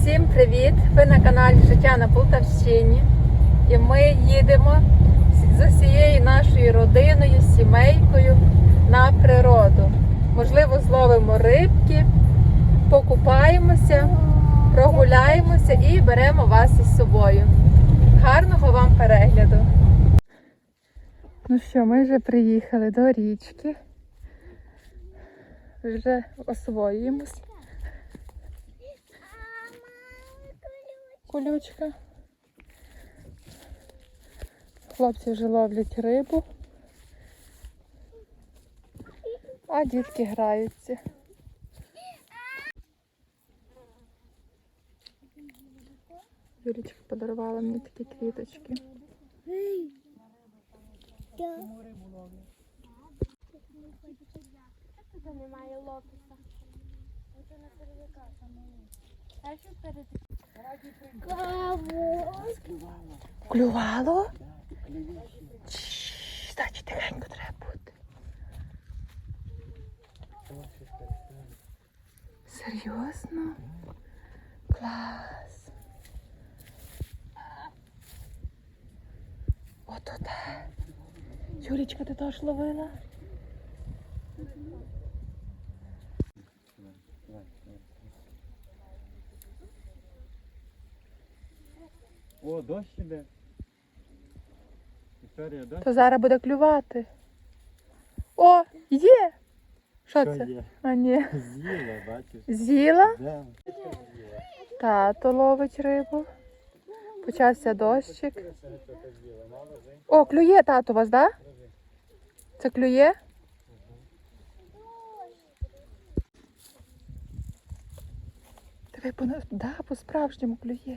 Усім привіт! Ви на каналі Життя на Полтавщині. І ми їдемо з усією нашою родиною, сімейкою на природу. Можливо, зловимо рибки, покупаємося, прогуляємося і беремо вас із собою. Гарного вам перегляду! Ну що, ми вже приїхали до річки. Вже освоюємось. Колючка. Хлопці вже ловлять рибу, а дітки граються. Юлічка подарувала мені такі квіточки. Немає лопуса. Ось на передика самому. Клювало? Значить, тихенько треба бути. Серйозно? Клас. Ото де. Юлічка, ти теж ловила? О, дощ іде. Вікторія, дощ. То зараз буде клювати. О, є! Що Що це? є? А ні. З'їла, бачиш. З'їла? Де? Тато ловить рибу. Почався дощик. О, клює тато у вас, так? Да? Це клює? Диви, по, да, по-справжньому клює.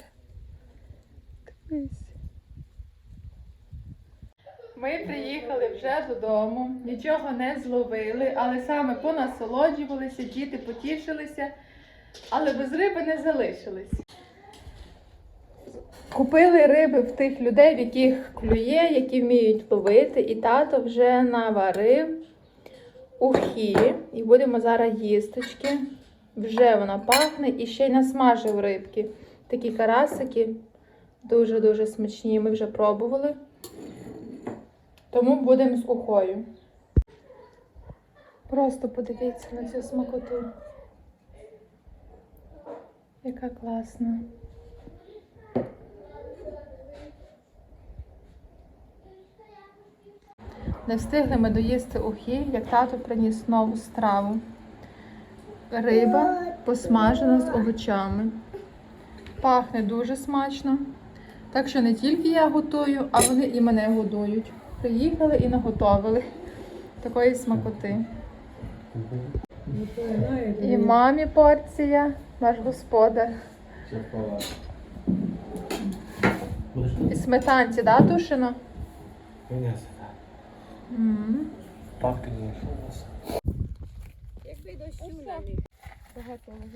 Ми приїхали вже додому, нічого не зловили, але саме понасолоджувалися, діти потішилися, але без риби не залишились. Купили риби в тих людей, в яких клює, які вміють ловити, і тато вже наварив ухі. І будемо зараз їсточки. Вже вона пахне і ще й насмажив рибки. Такі карасики дуже-дуже смачні. Ми вже пробували. Тому будемо з ухою. Просто подивіться на цю смакоту. Яка класна. Не встигли ми доїсти ухи, як тато приніс нову страву. Риба посмажена з овочами. Пахне дуже смачно. Так що не тільки я готую, а вони і мене годують. Приїхали і наготовили такої смакоти. І мамі порція, наш господар. І сметанці, да, тушено? М. Так, звісно.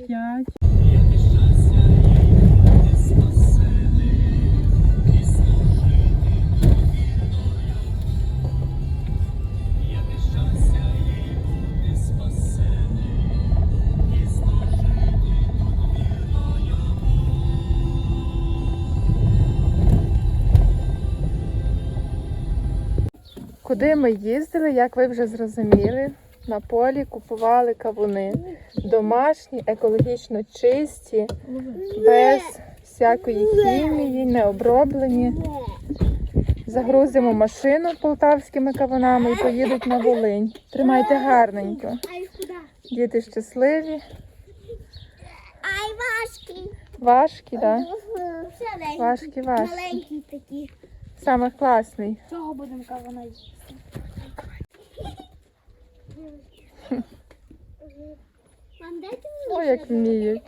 П'ять. Куди ми їздили, як ви вже зрозуміли, на полі купували кавуни. Домашні, екологічно чисті, без всякої хімії, не оброблені. Загрузимо машину полтавськими кавунами і поїдуть на Волинь. Тримайте гарненько. Діти щасливі, Ай, важкий. важкі, да? Важкі, важкі. Маленький такі. Саме класний. Чого будемо кавана їсти? Мам, дайте мені. О, як вміють.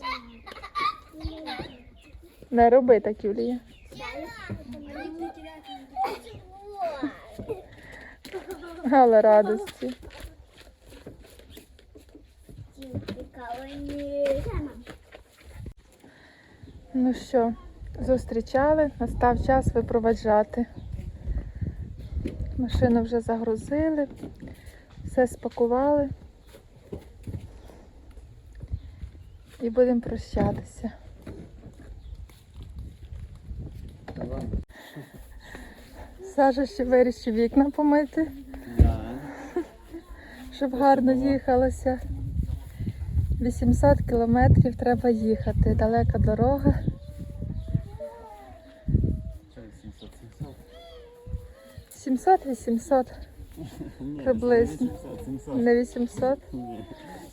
Не роби так, Юлія. Гала радості. Ну що, зустрічали, настав час випроваджати. Машину вже загрузили, все спакували. І будемо прощатися. Саша ще вирішив вікна помити, щоб гарно їхалося. 800 кілометрів треба їхати. Далека дорога. 700-800, Ні, Приблизно. 700, 700. не 800, Ні.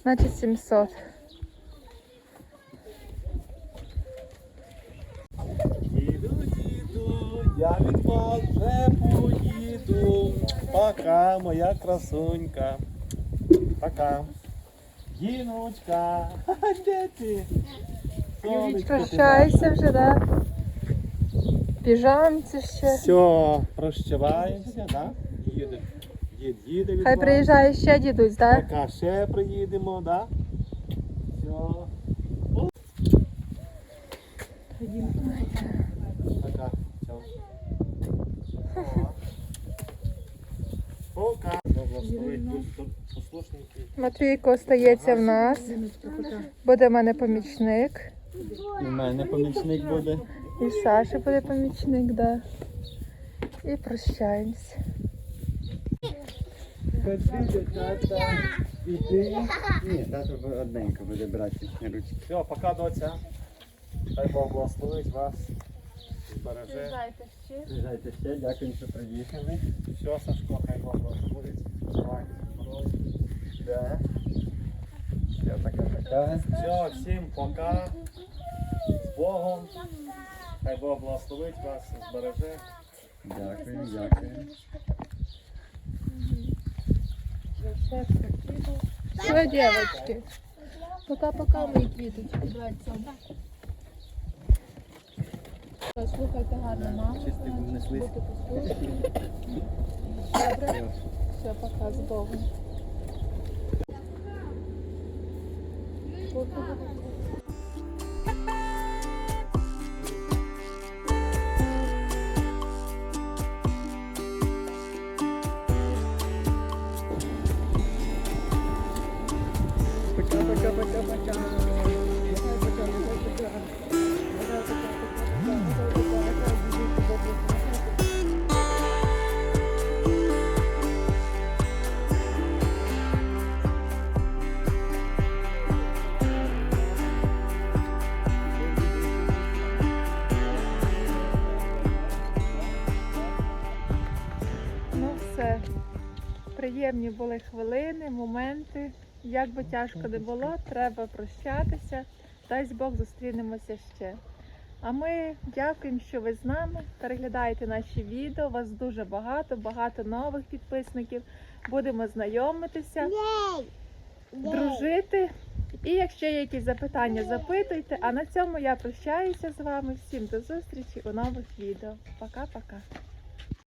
значить 700. Їду, їду, я від вас вже поїду. Пока, моя красунька. Пока. Діночка. Де ти? Сонечко ти Прощайся вже, так? Піжамці ще. Все, прощаваємося, так? Їде. Дід їде від Хай вас. приїжджає ще дідусь, так? Пока ще приїдемо, так? Все. Пока. Чао. Пока. Благословить, будь послушненький. Матвійко остається в нас. Буде в мене помічник. У мене помічник буде. І в Саші буде помічник, да. І прощаємося. Ходіть, тата. І ти. Ні, тато одненько буде брати ручки. Все, пока, доця. Хай Бог благословить вас. Збереже. Приїжджайте ще, дякую, що приїхали. Все, Сашко, хай Бог благословить. Давай. Да. Все, пока, пока. Все, всім пока. З Богом. Хай Бог благословить вас, збереже. Дякую, дякую. Все, девочки. Пока-пока, мої квіточки, братця. Слухайте гарно маму. Будьте послушні. Добре? Все, пока, з Богом. Все. Приємні були хвилини, моменти. Як би тяжко не було, треба прощатися. Дасть Бог зустрінемося ще. А ми дякуємо, що ви з нами. Переглядаєте наші відео. Вас дуже багато, багато нових підписників. Будемо знайомитися, дружити. І якщо є якісь запитання, запитуйте. А на цьому я прощаюся з вами. Всім до зустрічі у нових відео. Пока-пока.